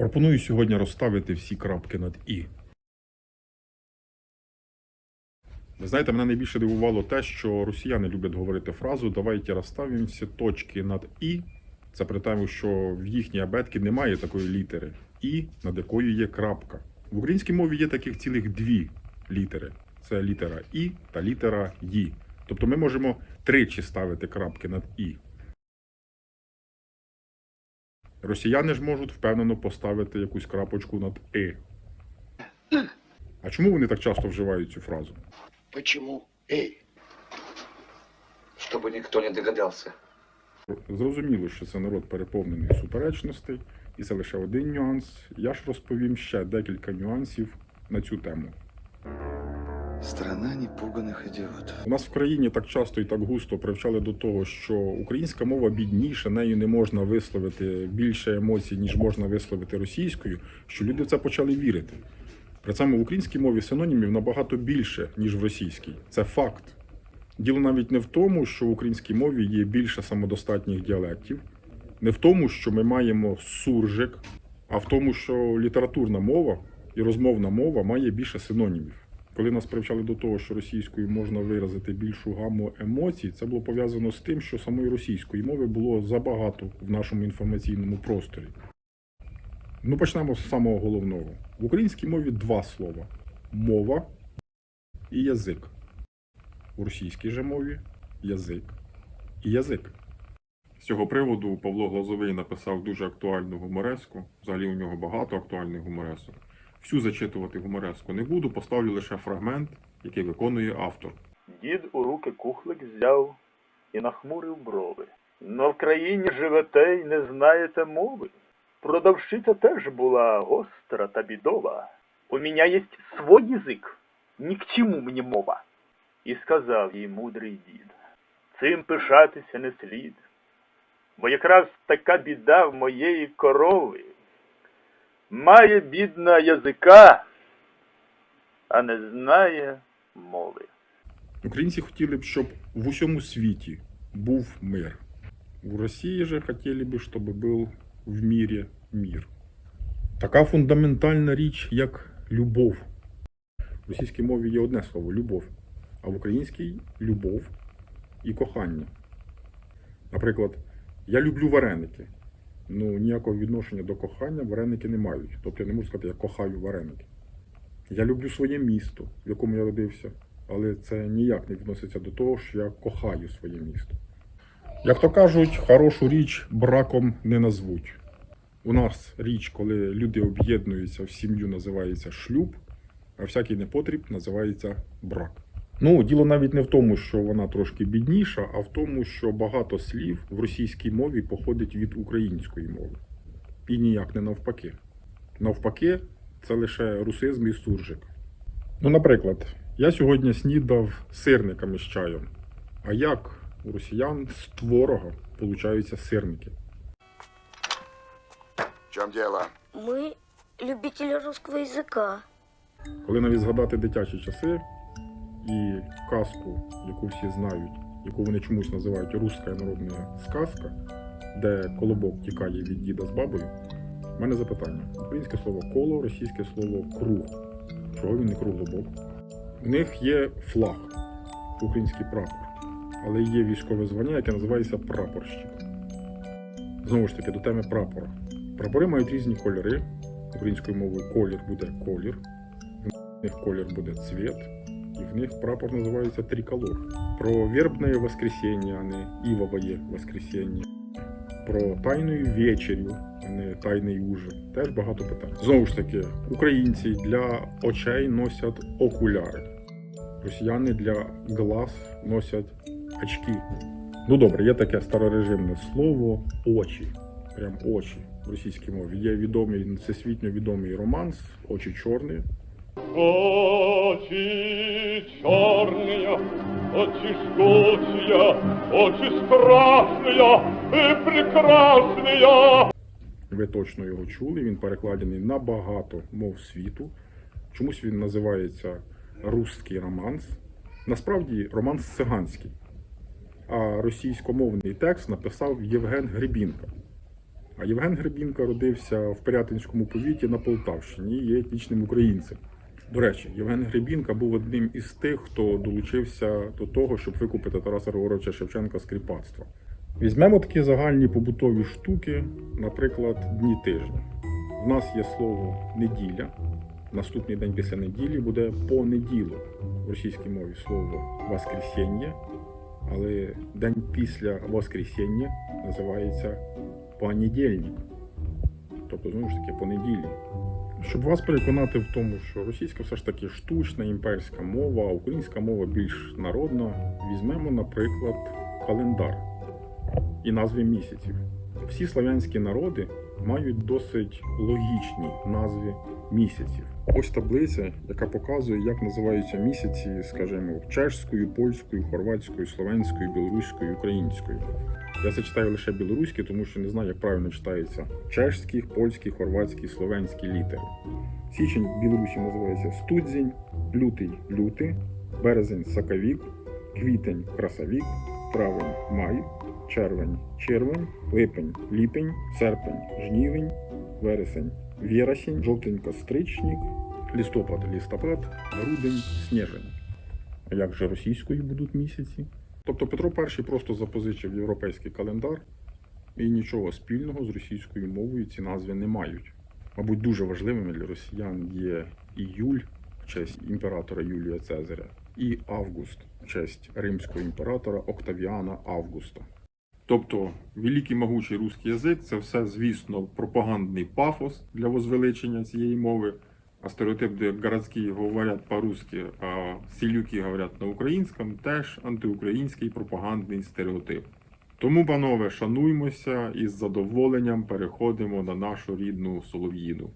Пропоную сьогодні розставити всі крапки над І. Ви знаєте, мене найбільше дивувало те, що росіяни люблять говорити фразу «давайте розставимо всі точки над І. Це при тому, що в їхній абетці немає такої літери І, над якою є крапка. В українській мові є таких цілих дві літери: це літера І та літера Ї. Тобто ми можемо тричі ставити крапки над І. Росіяни ж можуть впевнено поставити якусь крапочку над «и». А чому вони так часто вживають цю фразу? Почему? Эй, Чтобы никто не догадался. Зрозуміло, що це народ переповнений суперечностей, і це лише один нюанс. Я ж розповім ще декілька нюансів на цю тему. Страна непуганых идиотов. У нас в країні так часто і так густо привчали до того, що українська мова бідніша, нею не можна висловити більше емоцій, ніж можна висловити російською, що люди в це почали вірити. При цьому в українській мові синонімів набагато більше, ніж в російській. Це факт. Діло навіть не в тому, що в українській мові є більше самодостатніх діалектів, не в тому, що ми маємо суржик, а в тому, що літературна мова і розмовна мова має більше синонімів. Коли нас привчали до того, що російською можна виразити більшу гаму емоцій, це було пов'язано з тим, що самої російської мови було забагато в нашому інформаційному просторі. Ну, почнемо з самого головного. В українській мові два слова: мова і язик. У російській же мові язик і язик. З цього приводу Павло Глазовий написав дуже актуальну гумореску. Взагалі у нього багато актуальних гуморесок. Всю зачитувати гумореску не буду, поставлю лише фрагмент, який виконує автор. Дід у руки кухлик взяв і нахмурив брови. Но в живете й не знаєте мови. Продавщиця теж була гостра та бідова. У меня есть свой язик, ні к чому мені мова. І сказав їй мудрий дід, цим пишатися не слід, бо якраз така біда в моєї корови. Має бідна язика, а не знає мови. Українці хотіли б, щоб в усьому світі був мир. У Росії же хотіли б, щоб був в мірі мір. Така фундаментальна річ, як любов. В російській мові є одне слово любов, а в українській любов і кохання. Наприклад, я люблю вареники. Ну, ніякого відношення до кохання вареники не мають. Тобто я не можу сказати, я кохаю вареники. Я люблю своє місто, в якому я родився, але це ніяк не відноситься до того, що я кохаю своє місто. Як то кажуть, хорошу річ браком не назвуть. У нас річ, коли люди об'єднуються в сім'ю, називається шлюб, а всякий непотріб називається брак. Ну, діло навіть не в тому, що вона трошки бідніша, а в тому, що багато слів в російській мові походить від української мови. І ніяк не навпаки. Навпаки, це лише русизм і суржик. Ну, наприклад, я сьогодні снідав сирниками з чаєм. А як у росіян з творога получаються сирники? в чем дело? Мы любители русского языка. Коли навіть згадати дитячі часи і казку, яку всі знають, яку вони чомусь називають руська народна сказка, де колобок тікає від діда з бабою, в мене запитання: українське слово коло, російське слово круг. Чого він не круглобок? У них є флаг, український прапор, але є військове звання, яке називається прапорщик. Знову ж таки, до теми прапора. Прапори мають різні кольори. Українською мовою колір буде колір, в них колір буде цвет, і в них прапор називається триколор. Про вербне воскресіння, а не івовоє воскресіння. Про тайну вечерю, а не тайний ужин. Теж багато питань. Знову ж таки, українці для очей носять окуляри. Росіяни для глаз носять очки. Ну добре, є таке старорежимне слово очі. Прям очі в російській мові. Є відомий всесвітньо відомий романс Очі чорні. Очи черные, очи жгучие, очи страшные и прекрасные. Ви точно його чули. Він перекладений на багато мов світу. Чомусь він називається Русський романс. Насправді романс циганський. А російськомовний текст написав Євген Гребінка. А Євген Гребінка родився в Пирятинському повіті на Полтавщині і є етнічним українцем. До речі, Євген Гребінка був одним із тих, хто долучився до того, щоб викупити Тараса Григоровича Шевченка з кріпацтва. Візьмемо такі загальні побутові штуки, наприклад, дні тижня. У нас є слово неділя. Наступний день після неділі буде понеділок. В російській мові слово воскресіння, але день після воскресіння називається понедільник. Тобто, знову ж таки, понеділок. Щоб вас переконати в тому, що російська все ж таки штучна імперська мова, а українська мова більш народна, візьмемо, наприклад, календар і назви місяців. Всі славянські народи мають досить логічні назви місяців. Ось таблиця, яка показує, як називаються місяці, скажімо, чешською, польською, хорватською, словенською, білоруською, українською. Я зачитаю лише білоруські, тому що не знаю, як правильно читаються чешські, польські, хорватські, словенські літери. Січень в Білорусі називається студзень, лютий лютий, березень сакавік, квітень красавік, травень май, червень червень, липень ліпень, серпень жнівень, вересень вірасінь, жовтень костричник, листопад листопад, грудень снежень. А як же російською будуть місяці? Тобто Петро І просто запозичив європейський календар і нічого спільного з російською мовою ці назви не мають. Мабуть, дуже важливими для росіян є іюль в честь імператора Юлія Цезаря і Август в честь римського імператора Октавіана Августа. Тобто, великий могучий русський язик це все, звісно, пропагандний пафос для возвеличення цієї мови. А стереотип, де городські говорять по-русски, а селюки говорять на українському, теж антиукраїнський пропагандний стереотип. Тому, панове, шануймося і з задоволенням переходимо на нашу рідну Солов'їну.